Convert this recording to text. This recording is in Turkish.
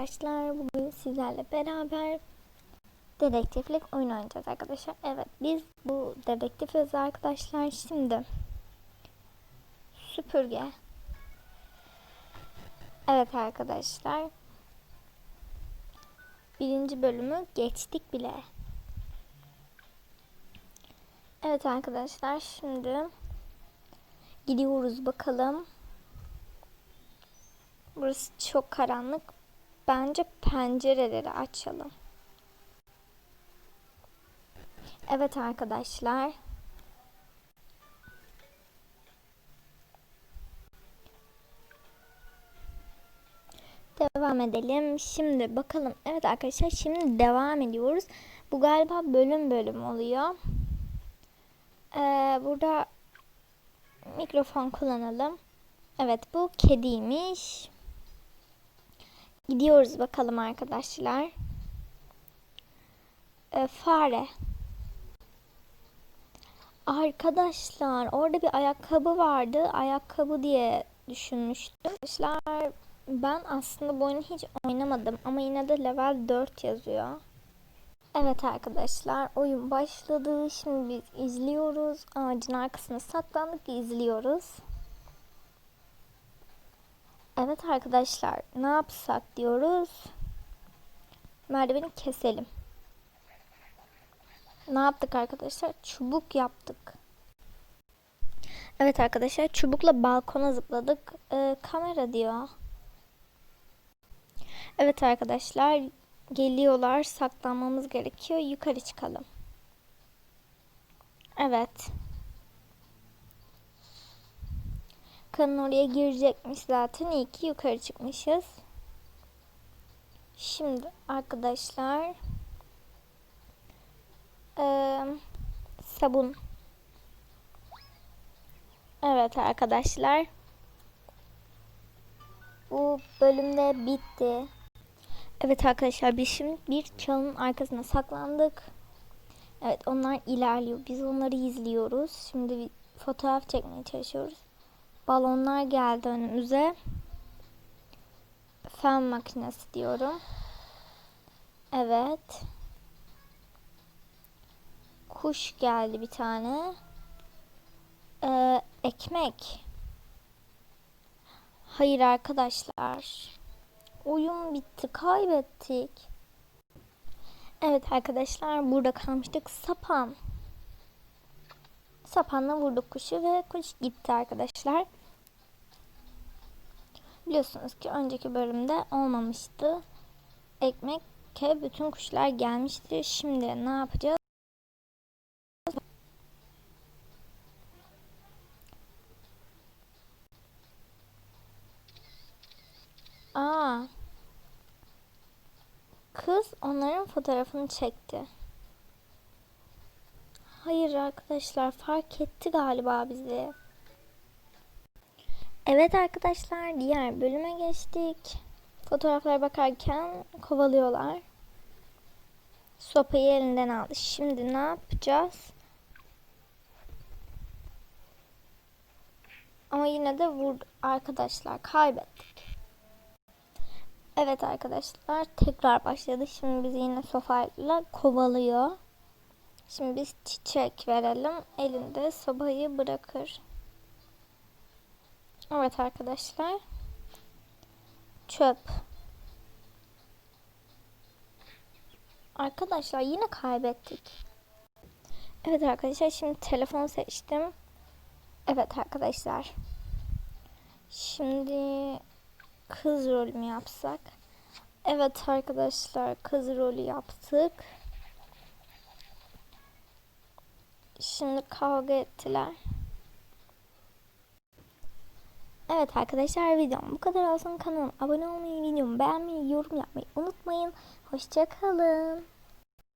arkadaşlar. Bugün sizlerle beraber dedektiflik oyun oynayacağız arkadaşlar. Evet biz bu dedektifiz arkadaşlar. Şimdi süpürge. Evet arkadaşlar. Birinci bölümü geçtik bile. Evet arkadaşlar şimdi gidiyoruz bakalım. Burası çok karanlık. Bence pencereleri açalım. Evet arkadaşlar. Devam edelim. Şimdi bakalım. Evet arkadaşlar şimdi devam ediyoruz. Bu galiba bölüm bölüm oluyor. Ee, burada mikrofon kullanalım. Evet bu kediymiş. Gidiyoruz bakalım arkadaşlar. Ee, fare. Arkadaşlar orada bir ayakkabı vardı. Ayakkabı diye düşünmüştüm. Arkadaşlar ben aslında bu oyunu hiç oynamadım ama yine de level 4 yazıyor. Evet arkadaşlar oyun başladı. Şimdi biz izliyoruz. Ağacın arkasına saklandık izliyoruz. Evet arkadaşlar ne yapsak diyoruz. Merdiveni keselim. Ne yaptık arkadaşlar? Çubuk yaptık. Evet arkadaşlar çubukla balkona zıpladık. Ee, kamera diyor. Evet arkadaşlar geliyorlar. Saklanmamız gerekiyor. Yukarı çıkalım. Evet. Kanın oraya girecekmiş zaten. İyi ki yukarı çıkmışız. Şimdi arkadaşlar ee, sabun. Evet arkadaşlar. Bu bölümde bitti. Evet arkadaşlar biz şimdi bir çalının arkasına saklandık. Evet onlar ilerliyor. Biz onları izliyoruz. Şimdi bir fotoğraf çekmeye çalışıyoruz. Balonlar geldi önümüze. Fen makinesi diyorum. Evet. Kuş geldi bir tane. Ee, ekmek. Hayır arkadaşlar. Oyun bitti. Kaybettik. Evet arkadaşlar burada kalmıştık. Sapan. Sapanla vurduk kuşu ve kuş gitti arkadaşlar. Biliyorsunuz ki önceki bölümde olmamıştı. Ekmekke bütün kuşlar gelmişti. Şimdi ne yapacağız? Aa. Kız onların fotoğrafını çekti. Hayır arkadaşlar fark etti galiba bizi. Evet arkadaşlar diğer bölüme geçtik. Fotoğraflara bakarken kovalıyorlar. Sopayı elinden aldı. Şimdi ne yapacağız? Ama yine de vurdu arkadaşlar kaybettik. Evet arkadaşlar tekrar başladı. Şimdi bizi yine sopayla kovalıyor. Şimdi biz çiçek verelim. Elinde sobayı bırakır. Evet arkadaşlar. Çöp. Arkadaşlar yine kaybettik. Evet arkadaşlar şimdi telefon seçtim. Evet arkadaşlar. Şimdi kız rolü mü yapsak? Evet arkadaşlar kız rolü yaptık. Şimdi kavga ettiler. Evet arkadaşlar videom bu kadar olsun. Kanalıma abone olmayı, videomu beğenmeyi, yorum yapmayı unutmayın. Hoşçakalın.